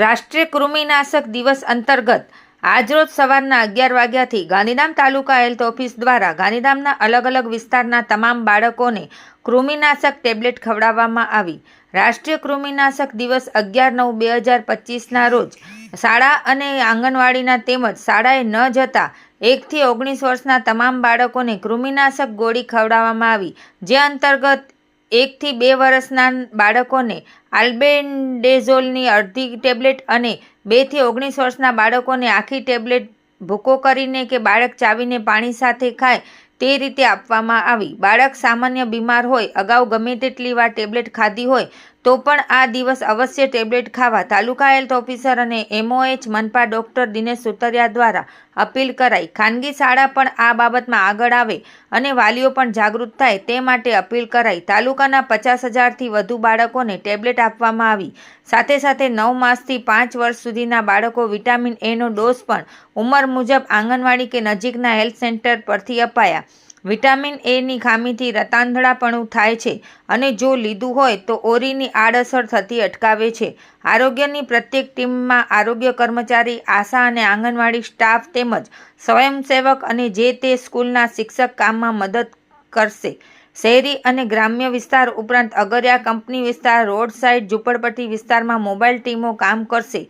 રાષ્ટ્રીય કૃમિનાશક દિવસ અંતર્ગત આજરોજ સવારના અગિયાર વાગ્યાથી ગાંધીધામ તાલુકા હેલ્થ ઓફિસ દ્વારા ગાંધીધામના અલગ અલગ વિસ્તારના તમામ બાળકોને કૃમિનાશક ટેબ્લેટ ખવડાવવામાં આવી. રાષ્ટ્રીય કૃમિનાશક દિવસ અગિયાર નવ બે હજાર પચીસના રોજ શાળા અને આંગણવાડીના તેમજ શાળાએ ન જતા એકથી ઓગણીસ વર્ષના તમામ બાળકોને કૃમિનાશક ગોળી ખવડાવવામાં આવી. જે અંતર્ગત એકથી બે વર્ષના બાળકોને આલ્બેન્ડેઝોલની અડધી ટેબ્લેટ અને બેથી ઓગણીસ વર્ષના બાળકોને આખી ટેબ્લેટ ભૂકો કરીને કે બાળક ચાવીને પાણી સાથે ખાય તે રીતે આપવામાં આવી. બાળક સામાન્ય બીમાર હોય, અગાઉ ગમે તેટલી વાર ટેબ્લેટ ખાધી હોય, તો પણ આ દિવસ અવશ્ય ટેબ્લેટ ખાવા. તાલુકા હેલ્થ ઓફિસર અને એમઓએચ મનપા ડોક્ટર દિનેશ સુતરિયા દ્વારા અપીલ કરાઈ. ખાનગી શાળા પણ આ બાબતમાં આગળ આવે અને વાલીઓ પણ જાગૃત થાય તે માટે અપીલ કરાઈ. તાલુકાના પચાસ હજારથી વધુ બાળકોને ટેબ્લેટ આપવામાં આવી. સાથે સાથે નવ માસથી પાંચ વર્ષ સુધીના બાળકો વિટામિન એનો ડોઝ પણ ઉંમર મુજબ આંગણવાડી કે નજીકના હેલ્થ સેન્ટર પરથી અપાયા. વિટામિન એની ખામીથી રતાંધળાપણું થાય છે અને જો લીધું હોય તો ઓરીની આડઅસર થતી અટકાવે છે. આરોગ્યની પ્રત્યેક ટીમમાં આરોગ્ય કર્મચારી, આશા અને આંગણવાડી સ્ટાફ તેમજ સ્વયંસેવક અને જે તે સ્કૂલના શિક્ષક કામમાં મદદ કરશે. શહેરી અને ગ્રામ્ય વિસ્તાર ઉપરાંત અગરિયા કંપની વિસ્તાર રોડ સાઇડ ઝૂંપડપટ્ટી વિસ્તારમાં મોબાઈલ ટીમો કામ કરશે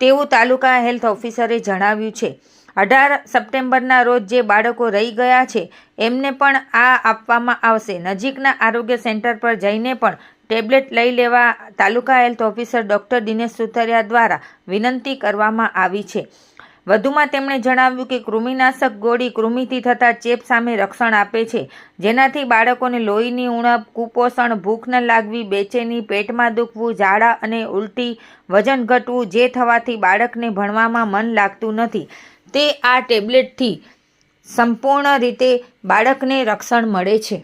તેવું તાલુકા હેલ્થ ઓફિસરે જણાવ્યું છે. અઢાર સપ્ટેમ્બરના રોજ જે બાળકો રહી ગયા છે, એમને પણ આ આપવામાં આવશે. નજીકના આરોગ્ય સેન્ટર પર જઈને પણ ટેબ્લેટ લઈ લેવા taluka health officer doctor Dinesh Sutharia દ્વારા વિનંતી કરવામાં આવી છે. વધુમાં તેમણે જણાવ્યું કે કૃમિનાશક ગોળી કૃમિથી થતા ચેપ સામે રક્ષણ આપે છે, જેનાથી બાળકોને લોહીની ઉણપ, કુપોષણ, ભૂખ ન લાગવી, બેચેની પેટમાં દુખવું, ઝાડા અને ઉલટી વજન ઘટવું જે થવાથી બાળકને ભણવામાં મન લાગતું નથી. તે આ ટેબ્લેટથી સંપૂર્ણ રીતે બાળકને રક્ષણ મળે છે.